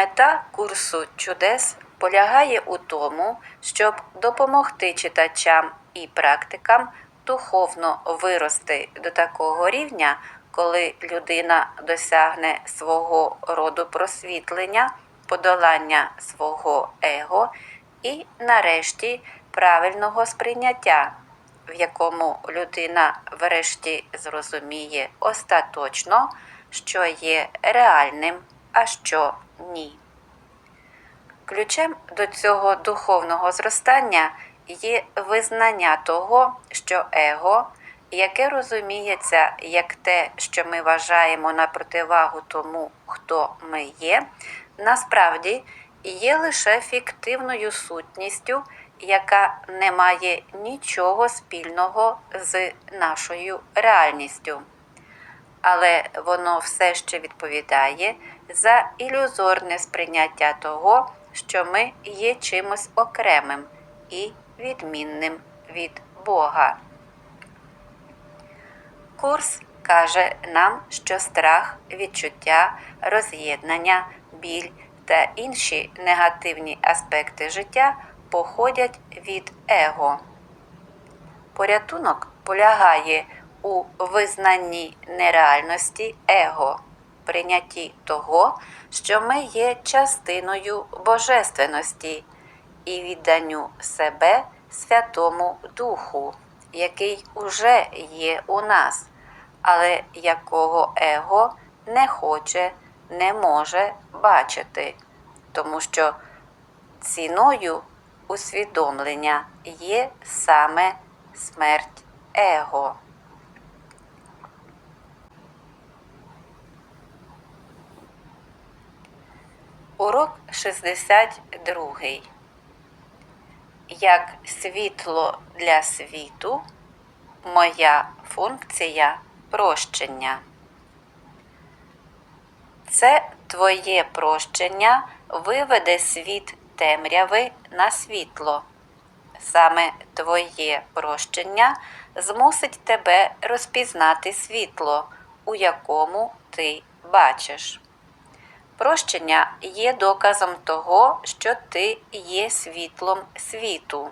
Мета курсу чудес полягає у тому, щоб допомогти читачам і практикам духовно вирости до такого рівня, коли людина досягне свого роду просвітлення, подолання свого его і, нарешті, правильного сприйняття, в якому людина врешті зрозуміє остаточно, що є реальним, а що ні. Ключем до цього духовного зростання є визнання того, що его, яке розуміється як те, що ми вважаємо на противагу тому, хто ми є, насправді є лише фіктивною сутністю, яка не має нічого спільного з нашою реальністю але воно все ще відповідає за ілюзорне сприйняття того, що ми є чимось окремим і відмінним від Бога. Курс каже нам, що страх, відчуття, роз'єднання, біль та інші негативні аспекти життя походять від его. Порятунок полягає у визнанні нереальності его, прийнятті того, що ми є частиною божественності, і відданню себе Святому Духу, який уже є у нас, але якого его не хоче, не може бачити, тому що ціною усвідомлення є саме смерть его. Урок 62. Як світло для світу, моя функція прощення. Це твоє прощення виведе світ темряви на світло. Саме твоє прощення змусить тебе розпізнати світло, у якому ти бачиш. Прощення є доказом того, що ти є світлом світу.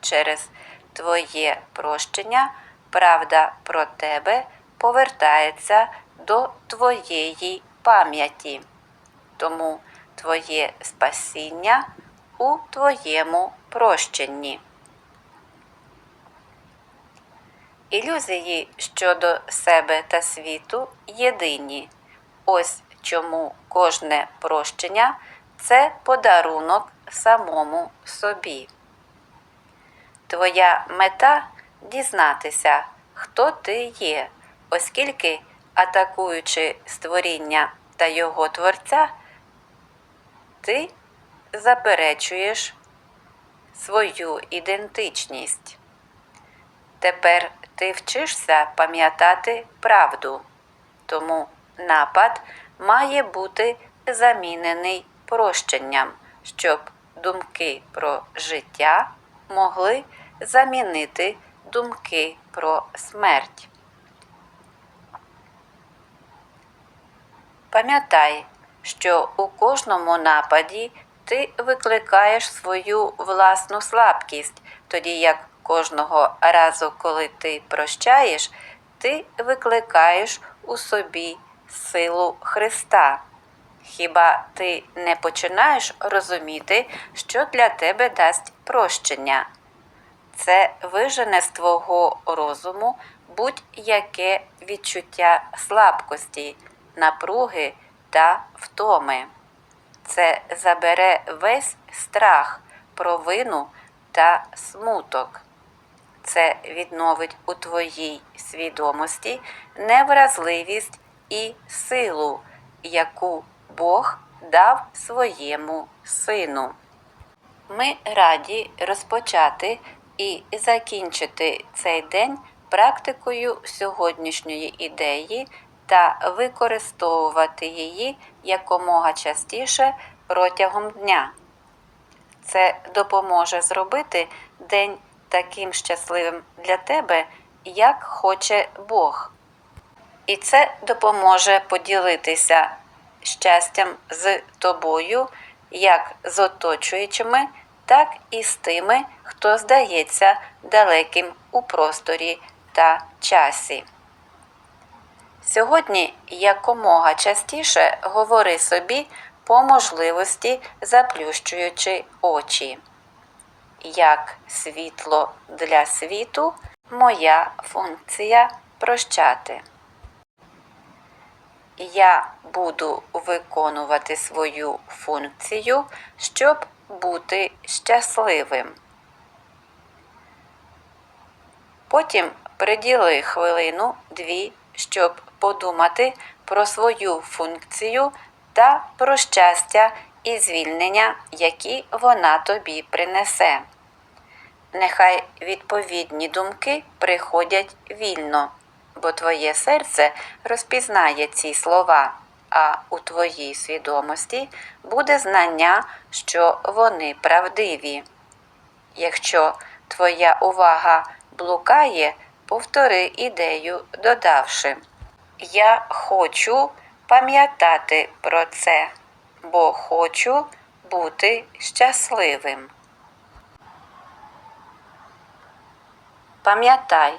Через твоє прощення правда про тебе повертається до твоєї пам'яті. Тому твоє спасіння у твоєму прощенні. Ілюзії щодо себе та світу єдині. Ось чому кожне прощення це подарунок самому собі. Твоя мета дізнатися, хто ти є, оскільки, атакуючи створіння та його творця, ти заперечуєш свою ідентичність. Тепер ти вчишся пам'ятати правду, тому напад має бути замінений прощенням, щоб думки про життя могли замінити думки про смерть. Пам'ятай, що у кожному нападі ти викликаєш свою власну слабкість, тоді як кожного разу, коли ти прощаєш, ти викликаєш у собі силу Христа. Хіба ти не починаєш розуміти, що для тебе дасть прощення? Це вижене з твого розуму будь-яке відчуття слабкості, напруги та втоми. Це забере весь страх, провину та смуток. Це відновить у твоїй свідомості невразливість і силу, яку Бог дав своєму сину. Ми раді розпочати і закінчити цей день практикою сьогоднішньої ідеї та використовувати її якомога частіше протягом дня. Це допоможе зробити день таким щасливим для тебе, як хоче Бог. І це допоможе поділитися щастям з тобою, як з оточуючими, так і з тими, хто здається далеким у просторі та часі. Сьогодні якомога частіше говори собі по можливості, заплющуючи очі. Як світло для світу, моя функція прощати. Я буду виконувати свою функцію, щоб бути щасливим. Потім приділи хвилину дві, щоб подумати про свою функцію та про щастя і звільнення, які вона тобі принесе. Нехай відповідні думки приходять вільно, бо твоє серце розпізнає ці слова, а у твоїй свідомості буде знання, що вони правдиві. Якщо твоя увага блукає, повтори ідею, додавши Я хочу пам'ятати про це, бо хочу бути щасливим. Пам'ятай,